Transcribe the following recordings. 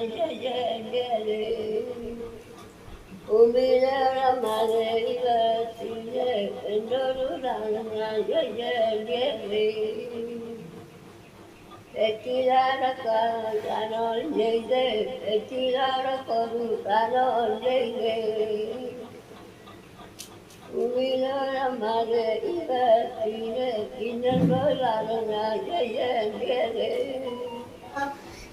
ഞാൻ ചെയ്യേണ്ടത് ഭൂമിയിലെ മലയിലെ എന്തൊരു ഞാൻ ചെയ്യേണ്ടത് എത്തിരാടക്കാരോ ചെയ്ത് എത്തിരാടക്കൊരു കാലോ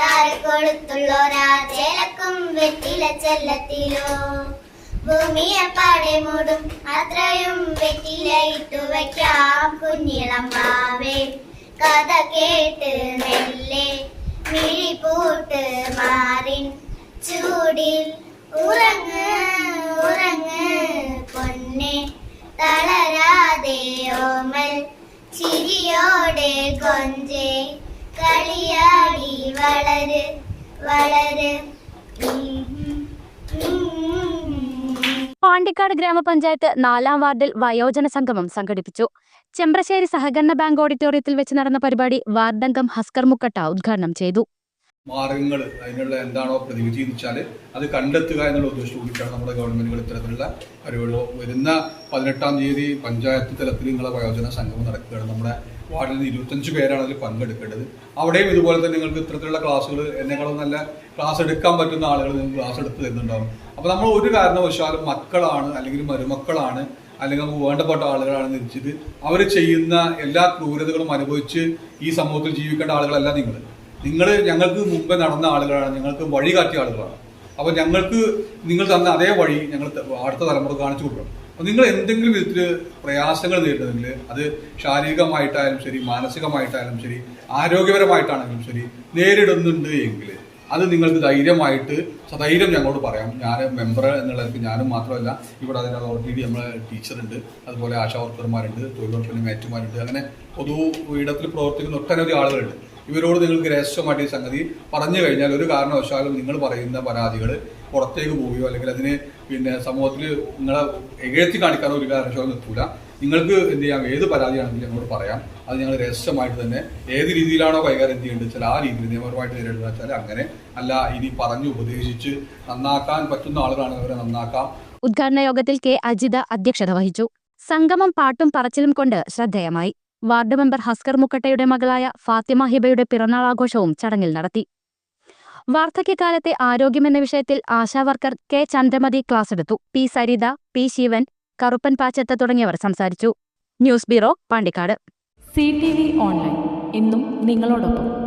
താരക്കൊടുത്തുള്ളോരാ ചേലക്കും വെറ്റില ചെല്ലത്തിലോ. ഭൂമിയെ പാടെ മൂടും അത്രയും വെറ്റിലയിട്ടു വയ്ക്കാം കുഞ്ഞിളം മാവേ കഥ കേട്ട് മെല്ലെ മിഴിപൂട്ട് മാറിൻ. ചൂടിൽ ഉറങ്ങ് ഉറങ്ങ് പൊന്നെ. തളരാതെ ഓമൽ ചിരിയോടെ കൊഞ്ചേ. കളിയാടി വളര് വളരെ. പാണ്ടിക്കാട് ഗ്രാമപഞ്ചായത്ത് നാലാം വാർഡിൽ വയോജന സംഗമം സംഘടിപ്പിച്ചു. ചെമ്പ്രശ്ശേരി സഹകരണ ബാങ്ക് ഓഡിറ്റോറിയത്തിൽ വെച്ച് നടന്ന പരിപാടി വാർഡംഗം ഹസ്കർ മുക്കട്ട ഉദ്ഘാടനം ചെയ്തു. മാർഗങ്ങൾ അതിനുള്ള എന്താണോ പ്രതിവിധി എന്ന് വെച്ചാൽ അത് കണ്ടെത്തുക എന്നുള്ള ഉദ്ദേശം കൂടിയിട്ടാണ് നമ്മുടെ ഗവൺമെന്റുകൾ ഇത്തരത്തിലുള്ള അറിവുകൾ വരുന്ന പതിനെട്ടാം തീയതി പഞ്ചായത്ത് തലത്തിൽ നിങ്ങളെ വയോജന സംഗമം നടക്കുകയാണ്. നമ്മുടെ വാർഡിൽ നിന്ന് ഇരുപത്തഞ്ച് പേരാണ് അതിൽ പങ്കെടുക്കേണ്ടത്. അവിടെയും ഇതുപോലെ തന്നെ നിങ്ങൾക്ക് ഇത്തരത്തിലുള്ള ക്ലാസ്സുകൾ എന്നെക്കാളും നല്ല ക്ലാസ് എടുക്കാൻ പറ്റുന്ന ആളുകൾ നിങ്ങൾക്ക് ക്ലാസ് എടുത്ത് തരുന്നുണ്ടാവും. അപ്പോൾ നമ്മൾ ഒരു കാരണവശാലും മക്കളാണ് അല്ലെങ്കിൽ മരുമക്കളാണ് അല്ലെങ്കിൽ നമുക്ക് വേണ്ടപ്പെട്ട ആളുകളാണെന്ന് വെച്ചിട്ട് അവർ ചെയ്യുന്ന എല്ലാ ക്രൂരതകളും അനുഭവിച്ച് ഈ സമൂഹത്തിൽ ജീവിക്കേണ്ട ആളുകളല്ല നിങ്ങൾ. നിങ്ങൾ ഞങ്ങൾക്ക് മുമ്പേ നടന്ന ആളുകളാണ്. ഞങ്ങൾക്ക് വഴി കാട്ടിയ ആളുകളാണ്. അപ്പോൾ ഞങ്ങൾക്ക് നിങ്ങൾ തന്ന അതേ വഴി ഞങ്ങൾ അടുത്ത തലമുറ കാണിച്ചു കൊടുക്കണം. അപ്പോൾ നിങ്ങൾ എന്തെങ്കിലും വിധത്തിൽ പ്രയാസങ്ങൾ നേരിടുന്നെങ്കിൽ അത് ശാരീരികമായിട്ടായാലും ശരി മാനസികമായിട്ടായാലും ശരി ആരോഗ്യപരമായിട്ടാണെങ്കിലും ശരി നേരിടുന്നുണ്ട് എങ്കിൽ അത് നിങ്ങൾക്ക് ധൈര്യമായിട്ട് സധൈര്യം ഞങ്ങളോട് പറയാം. ഞാൻ മെമ്പർ എന്നുള്ളവർക്ക് ഞാനും മാത്രമല്ല ഇവിടെ അതിന്റെ ഓൾറെഡി നമ്മളെ ടീച്ചറുണ്ട് അതുപോലെ ആശാ വർക്കർമാരുണ്ട് തൊഴിലുറപ്പിന് മേറ്റുമാരുണ്ട് അങ്ങനെ പൊതു ഇടത്തിൽ പ്രവർത്തിക്കുന്ന ഒട്ടനവധി ആളുകളുണ്ട്. ഇവരോട് നിങ്ങൾക്ക് രഹസ്യമായിട്ട് ഈ സംഗതി പറഞ്ഞു കഴിഞ്ഞാൽ ഒരു കാരണവശാലും നിങ്ങൾ പറയുന്ന പരാതികൾ പുറത്തേക്ക് പോവുകയോ അല്ലെങ്കിൽ അതിന് പിന്നെ സമൂഹത്തിൽ നിങ്ങളെ എഴുത്തി കാണിക്കാനോ ഒരു കാരണവശാലും നിൽക്കില്ല നിങ്ങൾക്ക് എന്ത് ചെയ്യാം? ഏത് പരാതിയാണെങ്കിലും ഞങ്ങളോട് പറയാം. അത് ഞങ്ങൾ രഹസ്യമായിട്ട് തന്നെ ഏത് രീതിയിലാണോ കൈകാര്യം ചെയ്യേണ്ടത് വെച്ചാൽ ആ രീതിയിൽ നിയമപരമായിട്ട് നേരിടുക വെച്ചാൽ അങ്ങനെ അല്ല ഇനി പറഞ്ഞു ഉപദേശിച്ച് നന്നാക്കാൻ പറ്റുന്ന ആളുകളാണെങ്കിൽ അവരെ നന്നാക്കാം. ഉദ്ഘാടന യോഗത്തിൽ കെ. അജിത അധ്യക്ഷത വഹിച്ചു. സംഗമം പാട്ടും പറച്ചിലും കൊണ്ട് ശ്രദ്ധേയമായി. വാർഡ് മെമ്പർ ഹസ്കർ മുക്കട്ടയുടെ മകളായ ഫാത്തിമ ഹിബയുടെ പിറന്നാൾ ആഘോഷവും ചടങ്ങിൽ നടത്തി. വാർദ്ധക്യകാലത്തെ ആരോഗ്യമെന്ന വിഷയത്തിൽ ASHA worker K Chandramathi class എടുത്തു. പി സരിത പി ശിവൻ കറുപ്പൻ പാച്ചത്ത തുടങ്ങിയവർ സംസാരിച്ചു. News bureau Pandikkad. C T V online. എന്നും നിങ്ങളോടൊപ്പം.